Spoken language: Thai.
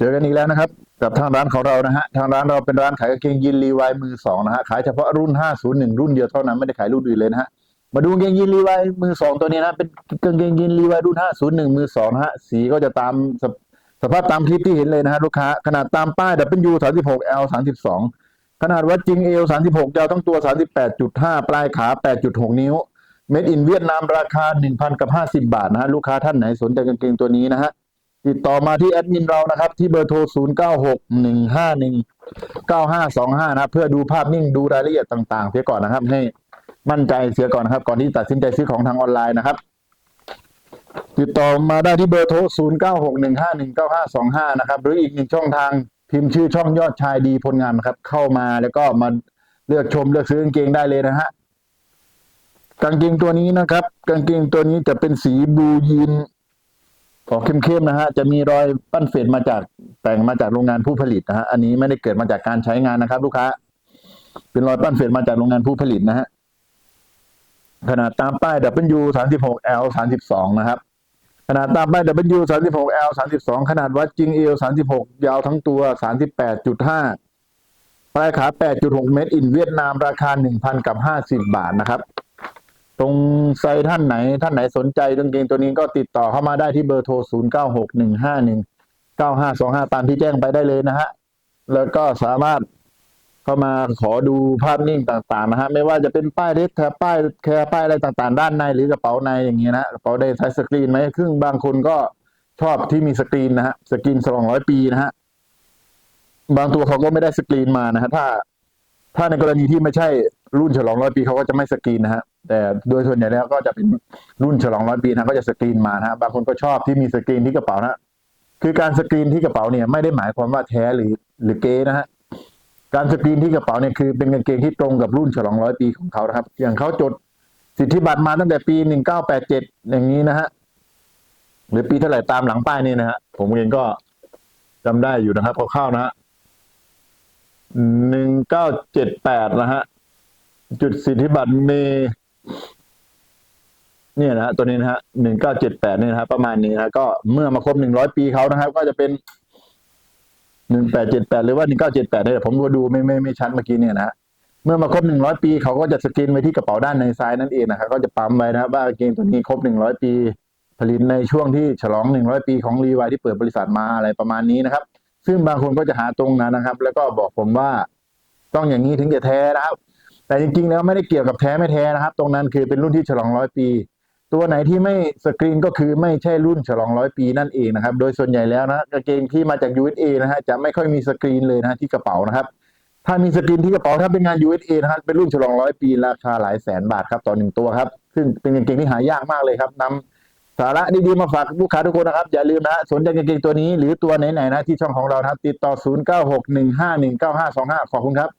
เจอกันอีกแล้วนะครับ กับทางร้านของเรานะฮะทางร้านเราเป็นร้านขายกางเกงยีนรีวายมือสองนะฮะขายเฉพาะรุ่น 501 รุ่นเดียวเท่านั้นไม่ได้ขายรุ่นอื่นเลยนะฮะมาดูกางเกงยีนรีวายมือสองตัวนี้นะเป็นกางเกงยีนรีวายรุ่น 501 มือสองนะฮะสีก็จะตามสภสภาพตามคลิปที่เห็นเลยนะฮะลูกค้าขนาดตามป้าย W 36 L 32ขนาดวัดจริง L 36ยาวทั้งตัว 38.5 ปลายขา 8.6 นิ้วเม็ดอินเวียดนามราคา 1,000กับ50 บาทนะฮะลูกค้าท่านไหนสนใจกางเกงตัวนี้นะฮะ ติดต่อมาที่แอดมินเรานะครับ ที่เบอร์โทร 0 9 6 1 5 1 9 5 2 5 นะเพื่อดูภาพนิ่งดูรายละเอียดต่างๆ เสียก่อนนะครับ ให้มั่นใจเสียก่อนนะครับ ก่อนที่ตัดสินใจซื้อของทางออนไลน์นะครับ ติดต่อมาได้ที่เบอร์โทร 0 9 6 1 5 1 9 5 2 5 นะครับ หรืออีกหนึ่งช่องทางพิมพ์ชื่อช่องยอดชายดีผลงานนะครับ เข้ามาแล้วก็มาเลือกชมเลือกซื้อกางเกงได้เลยนะฮะกางเกงตัวนี้นะครับ กางเกงตัวนี้จะเป็นสีบลูยีน ออกเข้มๆนะฮะจะมีรอยปั้นเฟดมาจากแต่งมาจากโรงงานผู้ผลิตนะฮะอันนี้ไม่ได้เกิดมาจากการใช้งานนะครับ ลูกค้า เป็นรอยปั้นเฟดมาจากโรงงานผู้ผลิตนะฮะขนาดตามป้าย W 36 L 32นะครับ ขนาดตามป้าย W 36 L 32ขนาดวัดจริง L 36 ยาวทั้งตัว 38.5ปลายขา 8.6 เมตร อินเวียดนามราคา 1,000กับ50 บาทนะครับ ตรงไซต์ท่านไหน ท่านไหนสนใจกางเกงตัวนี้ก็ติดต่อเข้ามาได้ที่เบอร์โทร 0 9 6 1 5 1 9 5 2 5 ตามที่แจ้งไปได้เลยนะฮะ แล้วก็สามารถเข้ามาขอดูภาพนิ่งต่าง ๆ นะฮะ ไม่ว่าจะเป็นป้ายเล็กแคร์ป้ายแคร์ป้ายอะไรต่างๆ ด้านในหรือกระเป๋าในอย่างเงี้ยนะกระเป๋าได้ใช้สกรีนไหมครึ่งบางคนก็ชอบที่มีสกรีนนะฮะสกรีนสองร้อยปีนะฮะบางตัวเขาก็ไม่ได้สกรีนมานะฮะถ้า ถ้าในกรณีที่ไม่ใช่ รุ่นฉลองร้อยปีเขาก็จะไม่สกรีนนะฮะแต่โดยส่วนใหญ่แล้วก็จะเป็นรุ่นฉลองร้อยปีนะก็จะสกรีนมานะฮะบางคนก็ชอบที่มีสกรีนที่กระเป๋านะคือการสกรีนที่กระเป๋าเนี่ยไม่ได้หมายความว่าแท้หรือหรือเก๊นะฮะการสกรีนที่กระเป๋าเนี่ยคือเป็นกางเกงที่ตรงกับรุ่นฉลองร้อยปีของเขานะครับ อย่างเขาจดสิทธิบัตรมาตั้งแต่ปีหนึ่งเก้าแปดเจ็ดอย่างนี้นะฮะหรือปีเท่าไหร่ตามหลังป้ายนี่นะฮะผมเองก็จำได้อยู่นะครับคร่าวๆนะฮะหนึ่งเก้าเจ็ดแปดนะฮะ จุดสิทธิบัตรเมเนี่ยนะฮะตัวนี้นะฮะหนึ่งเก้าเจ็ดแปดนี่นะฮะประมาณนี้นะก็เมื่อมาครบหนึ่งร้อยปีเขานะครับ ก็จะเป็นหนึ่งแปดเจ็ดแปดหรือว่าหนึ่งเก้าเจ็ดแปดเนี่ยผมก็ดูไม่ไม่ไม่ชัดเมื่อกี้เนี่ยนะเมื่อมาครบหนึ่งร้อยปีเขาก็จะสกรีนไว้ที่กระเป๋าด้านในซ้ายนั่นเองนะครับก็จะปั๊มไว้นะว่ากางเกงตัวนี้ครบหนึ่งร้อยปี ผลิตในช่วงที่ฉลองหนึ่งร้อยปีของรีวายที่เปิดบริษัทมาอะไรประมาณนี้นะครับ ซึ่งบางคนก็จะหาตรงนั้นนะครับ แล้วก็บอกผมว่าต้องอย่างนี้ถึงจะแท้นะครับ แต่จริงๆแล้วไม่ได้เกี่ยวกับแท้ไม่แท้นะครับ ตรงนั้นคือเป็นรุ่นที่ฉลองร้อยปี ตัวไหนที่ไม่สกรีนก็คือไม่ใช่รุ่นฉลองร้อยปีนั่นเองนะครับ โดยส่วนใหญ่แล้วนะกางเกงที่มาจาก USA นะฮะจะไม่ค่อยมีสกรีนเลยนะที่กระเป๋านะครับ ถ้ามีสกรีนที่กระเป๋าถ้าเป็นงาน USA นะฮะเป็นรุ่นฉลองร้อยปี ราคาหลายแสนบาทครับต่อหนึ่งตัวครับ ซึ่งเป็นกางเกงที่หายากมากเลยครับนำสาระดีๆมาฝากลูกค้าทุกคนนะครับ อย่าลืมนะสนใจกางเกงตัวนี้หรือตัวไหนๆนะที่ช่องของเรานะครับติดต่อ 0961519525 ขอบคุณครับ